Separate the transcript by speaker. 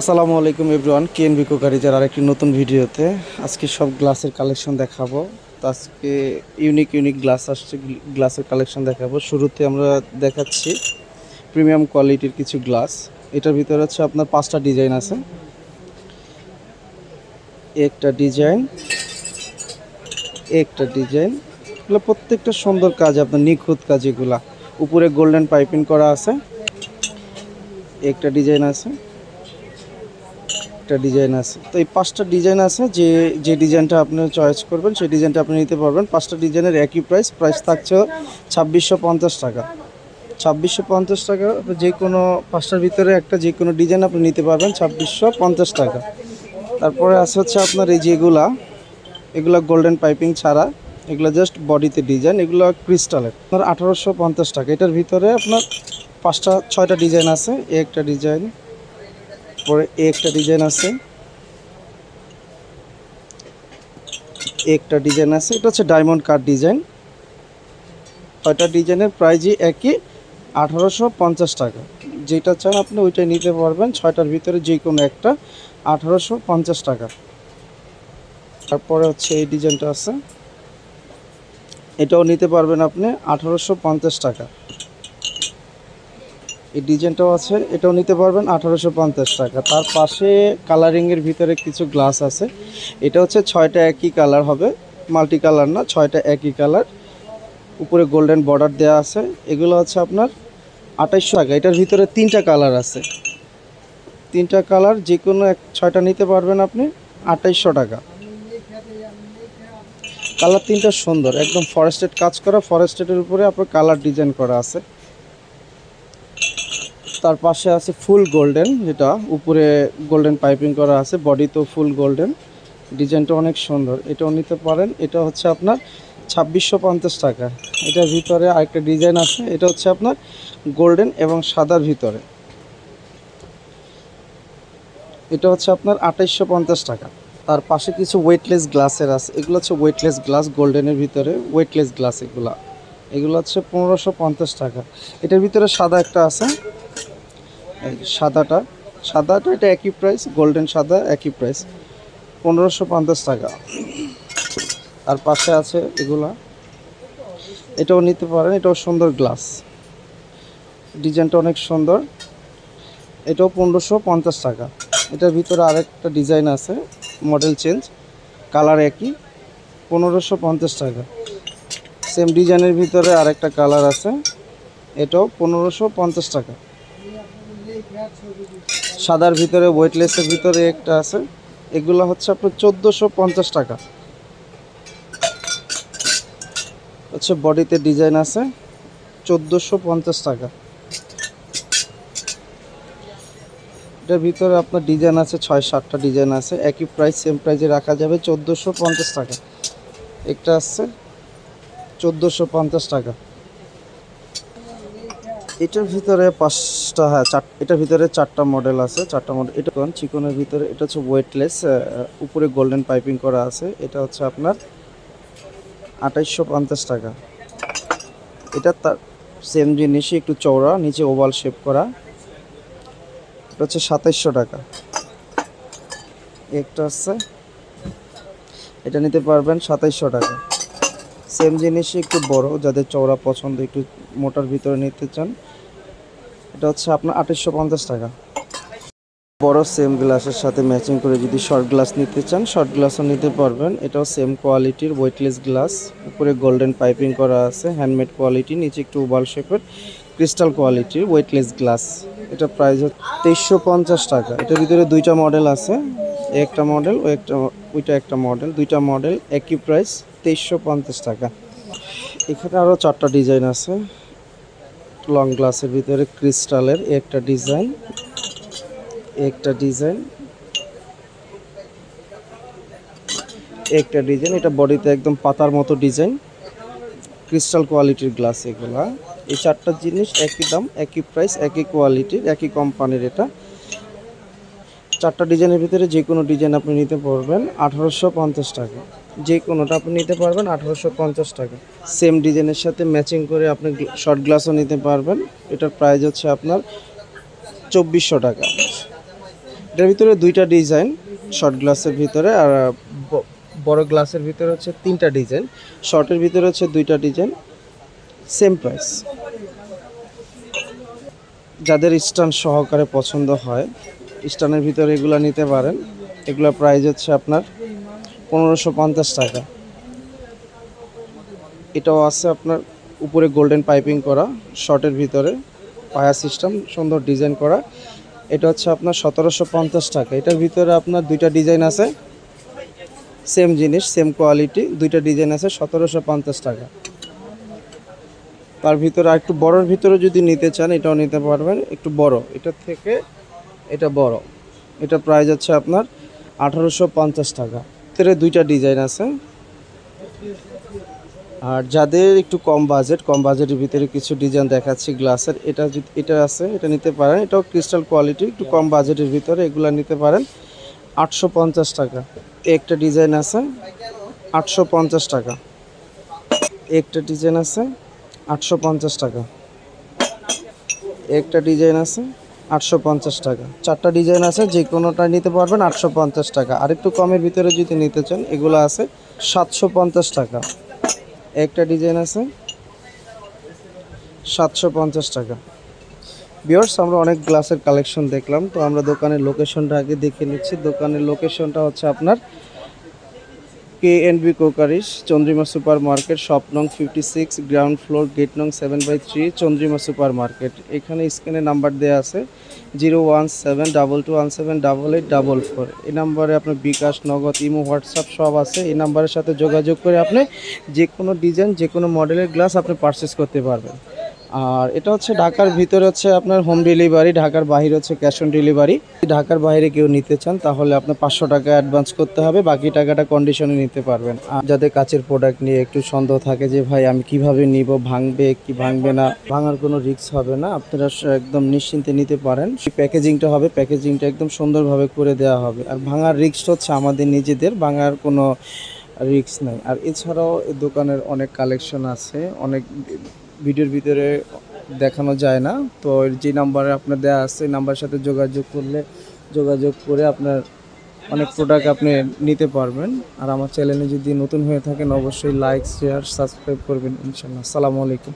Speaker 1: আসসালামু আলাইকুম everyone KN বিকো গাড়িজার আরেকটি নতুন ভিডিওতে আজকে সব গ্লাসের কালেকশন দেখাবো। তো আজকে ইউনিক ইউনিক গ্লাস আসছে গ্লাসের কালেকশন দেখাবো। শুরুতে আমরা দেখাচ্ছি প্রিমিয়াম কোয়ালিটির কিছু গ্লাস এটার ভিতরে হচ্ছে আপনার পাঁচটা ডিজাইন আছে। একটা ডিজাইন একটা ডিজাইন এগুলো প্রত্যেকটা সুন্দর কাজ, আপনার নিখুঁত কাজ এগুলা। উপরে গোল্ডেন পাইপিং করা আছে। একটা ডিজাইন আছে। একটা ডিজাইন আছে। তো এই পাঁচটা ডিজাইন আছে, যে যে ডিজাইনটা আপনি চয়েস করবেন, সেই ডিজাইনটা আপনি নিতে পারবেন। পাঁচটা ডিজাইনের একই প্রাইস প্রাইস থাকছে ছাব্বিশশো পঞ্চাশ টাকা। ছাব্বিশশো পঞ্চাশ টাকা যে কোনো পাঁচটার ভিতরে একটা যে কোনো ডিজাইন আপনি নিতে পারবেন, ছাব্বিশশো পঞ্চাশ টাকা। তারপরে আছে হচ্ছে আপনার এই যেগুলা, এগুলো গোল্ডেন পাইপিং ছাড়া, এগুলো জাস্ট বডিতে ডিজাইন এগুলো ক্রিস্টালের আপনার আঠারোশো পঞ্চাশ টাকা। এটার ভিতরে আপনার পাঁচটা, ছয়টা ডিজাইন আছে, একটা ডিজাইন পরে এ একটা ডিজাইন আছে। একটা ডিজাইন আছে। এটা হচ্ছে ডায়মন্ড কাট ডিজাইন ছয়টা ডিজাইনের প্রাইজই একই, আঠারোশো পঞ্চাশ টাকা। যেটা চান আপনি ওইটাই নিতে পারবেন। ছয়টার ভিতরে যে কোনো একটা, আঠারোশো পঞ্চাশ টাকা। তারপরে হচ্ছে এই ডিজাইনটা আছে। এটাও নিতে পারবেন আপনি, আঠারোশো পঞ্চাশ টাকা। এই ডিজাইনটাও আছে, এটাও নিতে পারবেন আঠারোশো পঞ্চাশ টাকা। তার পাশে কালারিংয়ের ভিতরে কিছু গ্লাস আছে। এটা হচ্ছে ছয়টা একই কালার হবে মাল্টি কালার না, ছয়টা একই কালার উপরে গোল্ডেন বর্ডার দেওয়া আছে। এগুলো হচ্ছে আপনার আঠাইশশো টাকা। এটার ভিতরে তিনটা কালার আছে। তিনটা কালার যে কোনো এক, ছয়টা নিতে পারবেন আপনি, আঠাইশশো টাকা। কালার তিনটা সুন্দর, একদম ফরেস্টেড কাজ করা ফরেস্টেডের উপরে আপনার কালার ডিজাইন করা আছে। তার পাশে আছে ফুল গোল্ডেন, যেটা উপরে গোল্ডেন পাইপিং করা আছে, বডিতেও ফুল গোল্ডেন। ডিজাইনটা অনেক সুন্দর। এটাও নিতে পারেন। এটা হচ্ছে আপনার ছাব্বিশশো পঞ্চাশ টাকা। এটার ভিতরে আরেকটা ডিজাইন আছে। এটা হচ্ছে আপনার গোল্ডেন এবং সাদার ভিতরে। এটা হচ্ছে আপনার আঠাইশশো পঞ্চাশ টাকা। তার পাশে কিছু ওয়েটলেস গ্লাসের আছে। এগুলো হচ্ছে ওয়েটলেস গ্লাস গোল্ডেনের ভিতরে ওয়েটলেস গ্লাস এগুলা। এগুলো হচ্ছে পনেরোশো পঞ্চাশ টাকা। এটার ভিতরে সাদা একটা আছে। সাদাটা। সাদাটা এটা একই প্রাইস গোল্ডেন সাদা একই প্রাইস পনেরোশো পঞ্চাশ টাকা। আর পাশে আছে এগুলা। এটাও নিতে পারেন, এটাও সুন্দর গ্লাস ডিজাইনটা অনেক সুন্দর। এটাও পনেরোশো পঞ্চাশ টাকা। এটার ভিতরে আরেকটা ডিজাইন আছে মডেল চেঞ্জ কালার একই। পনেরোশো পঞ্চাশ টাকা। সেম ডিজাইনের ভিতরে আরেকটা কালার আছে, এটাও পনেরোশো পঞ্চাশ টাকা। সাদার ভিতরে ওয়েটলেসের ভিতরে একটা আছে। এগুলো হচ্ছে আপনার চোদ্দোশো পঞ্চাশ টাকা। হচ্ছে বডিতে ডিজাইন আছে, চোদ্দোশো পঞ্চাশ টাকা। এটার ভিতরে আপনার ডিজাইন আছে ছয় সাতটা ডিজাইন আছে। একই প্রাইস সেম প্রাইসে রাখা যাবে চোদ্দোশো পঞ্চাশ টাকা। একটা আছে, চোদ্দোশো পঞ্চাশ টাকা। এটার ভিতরে পাঁচটা হ্যাঁ চার, এটার ভিতরে চারটা মডেল আছে, চারটা মডেল এটা কোন? চিকনের ভিতরে, এটা হচ্ছে ওয়েটলেস উপরে গোল্ডেন পাইপিং করা আছে, এটা হচ্ছে আপনার আঠাইশশো পঞ্চাশ টাকা। এটা তার সেম জিনিসই, একটু চওড়া, নিচে ওভাল শেপ করা। এটা হচ্ছে সাতাইশশো টাকা। একটা হচ্ছে এটা নিতে পারবেন সাতাইশশো টাকা। সেম জিনিসই, একটু বড়, যাদের চওড়া পছন্দ, একটু মোটার ভিতরে নিতে চান। এটা হচ্ছে আপনার আঠাশশো পঞ্চাশ টাকা। বড় সেম গ্লাসের সাথে ম্যাচিং করে যদি শর্ট গ্লাস নিতে চান শর্ট গ্লাসও নিতে পারবেন। এটাও সেম কোয়ালিটির ওয়েটলেস গ্লাস উপরে গোল্ডেন পাইপিং করা আছে হ্যান্ডমেড কোয়ালিটি নিচে একটু ওভাল শেপের ক্রিস্টাল কোয়ালিটির ওয়েটলেস গ্লাস এটা প্রাইস হচ্ছে তেইশশো পঞ্চাশ টাকা। এটার ভিতরে দুইটা মডেল আছে একটা মডেল ও একটা, ওইটা একটা মডেল দুইটা মডেল একই প্রাইস তেইশশো পঞ্চাশ টাকা। এখানে আরও চারটা ডিজাইন আছে। লং গ্লাসের ভিতরে ক্রিস্টালের একটা ডিজাইন একটা ডিজাইন একটা ডিজাইন। এটা বডিতে একদম পাতার মতো ডিজাইন, ক্রিস্টাল কোয়ালিটির গ্লাস এগুলা। এই চারটা জিনিস একই দাম, একই প্রাইস, একই কোয়ালিটির, একই কোম্পানির এটা। চারটা ডিজাইনের ভিতরে যে কোনো ডিজাইন আপনি নিতে পারবেন আঠারোশো পঞ্চাশ টাকা। যে কোনোটা আপনি নিতে পারবেন, আঠারোশো পঞ্চাশ টাকা। সেম ডিজাইনের সাথে ম্যাচিং করে আপনি শর্ট গ্লাসও নিতে পারবেন। এটার প্রাইস হচ্ছে আপনার চব্বিশশো টাকা। এটার ভিতরে দুইটা ডিজাইন শর্ট গ্লাসের ভিতরে আর বড় গ্লাসের ভিতরে হচ্ছে তিনটা ডিজাইন শর্টের ভিতরে হচ্ছে দুইটা ডিজাইন সেম প্রাইস যাদের স্টান সহকারে পছন্দ হয় স্টানের ভিতরে এগুলো নিতে পারেন। এগুলোর প্রাইস হচ্ছে আপনার পনেরোশো পঞ্চাশ টাকা। এটাও আছে আপনার উপরে গোল্ডেন পাইপিং করা শর্টের ভিতরে পায়া সিস্টেম সুন্দর ডিজাইন করা। এটা হচ্ছে আপনার সতেরোশো পঞ্চাশ টাকা। এটার ভিতরে আপনার দুইটা ডিজাইন আছে সেম জিনিস সেম কোয়ালিটি দুইটা ডিজাইন আছে, সতেরোশো পঞ্চাশ টাকা। তার ভিতরে আর একটু বড়োর ভিতরে যদি নিতে চান, এটাও নিতে পারবেন। একটু বড় এটার থেকে এটা বড়। এটা প্রাইস হচ্ছে আপনার আঠারোশো পঞ্চাশ টাকা। ভিতরে দুইটা ডিজাইন আছে। আর যাদের একটু কম বাজেট, কম বাজেটের ভিতরে কিছু ডিজাইন দেখাচ্ছি, গ্লাসের, এটা এটা আছে, এটা নিতে পারেন। এটাও ক্রিস্টাল কোয়ালিটি একটু কম বাজেটের ভিতরে এগুলো নিতে পারেন। আটশো পঞ্চাশ টাকা। একটা ডিজাইন আছে, আটশো পঞ্চাশ টাকা। একটা ডিজাইন আছে, আটশো পঞ্চাশ টাকা। একটা ডিজাইন আছে আটশো পঞ্চাশ টাকা। চারটা ডিজাইন আছে, যে কোনোটা নিতে পারবেন আটশো পঞ্চাশ টাকা। আর একটু কমের ভিতরে যদি নিতে চান, এগুলো আছে সাতশো পঞ্চাশ টাকা। একটা ডিজাইন আছে সাতশো পঞ্চাশ টাকা। বিয়ার্স আমরা অনেক গ্লাসের কালেকশন দেখলাম, তো আমরা দোকানের লোকেশনটা আগে দেখে নিচ্ছি। দোকানের লোকেশনটা হচ্ছে আপনার কে এন বি কোকারিস চন্দ্রিমা সুপার মার্কেট শপ নং fifty six ground floor gate নং seven by three Chandrima super market এখানে স্ক্রিনে নাম্বার দেওয়া আছে zero one seven double two one seven double eight double four এই নাম্বারে আপনার বিকাশ, নগদ, ইমো, হোয়াটসঅ্যাপ সব আছে। এই নাম্বারের সাথে যোগাযোগ করে আপনি যে কোনো ডিজাইন যে কোনো মডেলের গ্লাস আপনি পারচেস করতে পারবেন। আর এটা হচ্ছে ঢাকার ভিতরে হচ্ছে আপনার হোম ডেলিভারি ঢাকার বাইরে হচ্ছে ক্যাশ অন ডেলিভারি ঢাকার বাইরে কেউ নিতে চান, তাহলে আপনার পাঁচশো টাকা অ্যাডভান্স করতে হবে, বাকি টাকাটা কন্ডিশনে নিতে পারবেন। আর যাদের কাছের প্রোডাক্ট নিয়ে একটু সন্দেহ থাকে যে, ভাই, আমি কীভাবে নিব, ভাঙবে কি ভাঙবে না? ভাঙার কোনো রিস্ক হবে না, আপনারা একদম নিশ্চিন্তে নিতে পারেন। প্যাকেজিংটা হবে প্যাকেজিংটা একদম সুন্দরভাবে করে দেওয়া হবে। আর ভাঙার রিস্কটা হচ্ছে আমাদের নিজেদের, ভাঙার কোনো রিস্ক নাই। আর এছাড়াও দোকানের অনেক কালেকশন আছে, অনেক ভিডিওর ভিতরে দেখানো যায় না। তো যে নাম্বারে আপনার দেওয়া আছে নাম্বার নাম্বারের সাথে যোগাযোগ করলে, যোগাযোগ করে আপনার অনেক প্রোডাক্ট আপনি নিতে পারবেন। আর আমার চ্যানেলে যদি নতুন হয়ে থাকেন, অবশ্যই লাইক শেয়ার সাবস্ক্রাইব করবেন ইনশাল্লাহ। আসসালামু আলাইকুম।